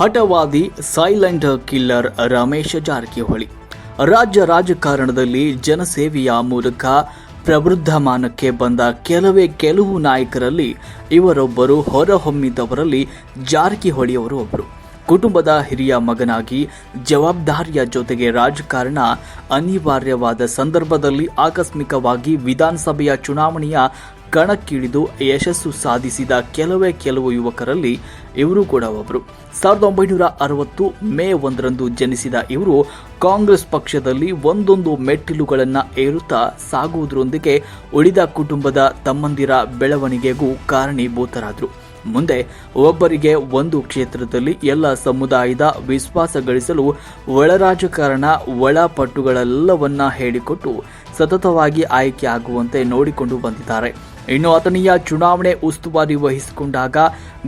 ಹಠವಾದಿ silent killer Ramesh Jarkiholi. ರಾಜ್ಯ ರಾಜಕಾರಣದಲ್ಲಿ ಜನಸೇವೆಯ ಮೂಲಕ ಪ್ರವೃದ್ಧಮಾನಕ್ಕೆ ಬಂದ ಕೆಲವೇ ಕೆಲವು ನಾಯಕರಲ್ಲಿ ಇವರೊಬ್ಬರು ಹೊರಹೊಮ್ಮಿದವರಲ್ಲಿ ಜಾರಕಿಹೊಳಿಯವರು ಒಬ್ಬರು ಕುಟುಂಬದ ಹಿರಿಯ ಮಗನಾಗಿ ಜವಾಬ್ದಾರಿಯ ಜೊತೆಗೆ ರಾಜಕಾರಣ ಅನಿವಾರ್ಯವಾದ ಸಂದರ್ಭದಲ್ಲಿ ಆಕಸ್ಮಿಕವಾಗಿ ವಿಧಾನಸಭೆಯ ಚುನಾವಣೆಯ ಕಣಕ್ಕಿಳಿದು ಯಶಸ್ಸು ಸಾಧಿಸಿದ ಕೆಲವೇ ಕೆಲವು ಯುವಕರಲ್ಲಿ ಇವರು ಕೂಡ ಒಬ್ಬರು ಸಾವಿರದ ಒಂಬೈನೂರ ಅರವತ್ತು ಮೇ ಒಂದರಂದು ಜನಿಸಿದ ಇವರು ಕಾಂಗ್ರೆಸ್ ಪಕ್ಷದಲ್ಲಿ ಒಂದೊಂದು ಮೆಟ್ಟಿಲುಗಳನ್ನು ಏರುತ್ತಾ ಸಾಗುವುದರೊಂದಿಗೆ ಉಳಿದ ಕುಟುಂಬದ ತಮ್ಮಂದಿರ ಬೆಳವಣಿಗೆಗೂ ಕಾರಣೀಭೂತರಾದರು. ಮುಂದೆ ಒಬ್ಬರಿಗೆ ಒಂದು ಕ್ಷೇತ್ರದಲ್ಲಿ ಎಲ್ಲ ಸಮುದಾಯದ ವಿಶ್ವಾಸ ಗಳಿಸಲು ಒಳ ರಾಜಕಾರಣ ಒಳಪಟ್ಟುಗಳೆಲ್ಲವನ್ನ ಹೇಳಿಕೊಟ್ಟು ಸತತವಾಗಿ ಆಯ್ಕೆ ಆಗುವಂತೆ ನೋಡಿಕೊಂಡು ಬಂದಿದ್ದಾರೆ. ಇನ್ನು ಆತನಿಯ ಚುನಾವಣೆ ಉಸ್ತುವಾರಿ ವಹಿಸಿಕೊಂಡಾಗ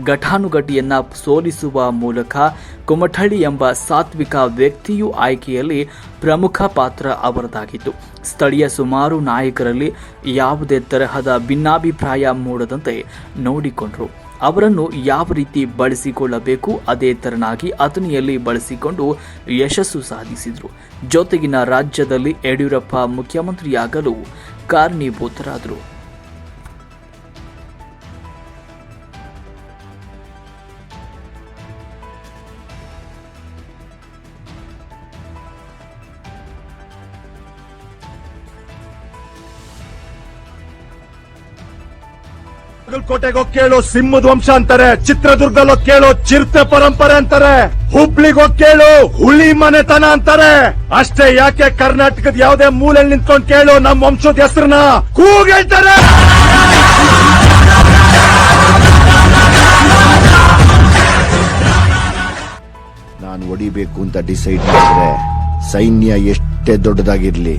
ಘಟಾನುಘಟಿಯನ್ನ ಸೋಲಿಸುವ ಮೂಲಕ ಕುಮಠಳ್ಳಿ ಎಂಬ ಸಾತ್ವಿಕ ವ್ಯಕ್ತಿಯು ಆಯ್ಕೆಯಲ್ಲಿ ಪ್ರಮುಖ ಪಾತ್ರ ಅವರದಾಗಿತ್ತು ಸ್ಥಳೀಯ ಸುಮಾರು ನಾಯಕರಲ್ಲಿ ಯಾವುದೇ ತರಹದ ಭಿನ್ನಾಭಿಪ್ರಾಯ ಮೂಡದಂತೆ ನೋಡಿಕೊಂಡರು. ಅವರನ್ನು ಯಾವ ರೀತಿ ಬಳಸಿಕೊಳ್ಳಬೇಕು, ಅದೇ ತರನಾಗಿ ಅತನಿಯಲ್ಲಿ ಬಳಸಿಕೊಂಡು ಯಶಸ್ಸು ಸಾಧಿಸಿದರು. ಜೊತೆಗಿನ ರಾಜ್ಯದಲ್ಲಿ ಯಡಿಯೂರಪ್ಪ ಮುಖ್ಯಮಂತ್ರಿಯಾಗಲು ಕಾರಣೀಭೂತರಾದರು. ಬಾಗಲಕೋಟೆಗೋ ಕೇಳೋ ಸಿಂಹದ ವಂಶ ಅಂತಾರೆ, ಚಿತ್ರದುರ್ಗಲ್ಲೋ ಕೇಳೋ ಚಿರತೆ ಪರಂಪರೆ ಅಂತಾರೆ, ಹುಬ್ಳಿಗೋ ಕೇಳು ಹುಳಿ ಮನೆತನ ಅಂತಾರೆ. ಅಷ್ಟೇ ಯಾಕೆ ಕರ್ನಾಟಕದ ಯಾವ್ದೇ ಮೂಲೆಯಲ್ಲಿ ನಿಂತ್ಕೊಂಡ್ ಕೇಳು ನಮ್ ವಂಶದ ಹೆಸರನ್ನ ಕೂಗೇಳ್ತಾರೆ. ನಾನು ಹೊಡಿಬೇಕು ಅಂತ ಡಿಸೈಡ್ ಮಾಡಿದ್ರೆ ಸೈನ್ಯ ಎಷ್ಟೇ ದೊಡ್ಡದಾಗಿರ್ಲಿ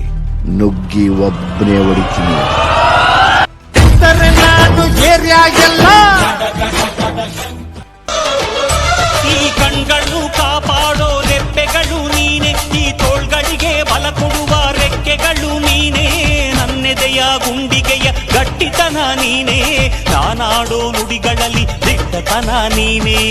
ನುಗ್ಗಿ ಒಬ್ಬನೇ ಹೊಡಿತೀನಿ. ಗಟ್ಟಿತನ ನೀನೇ ನಾನಾಡೋ ನುಡಿಗಳಲ್ಲಿ ದಿಟ್ಟತನ ನೀನೇ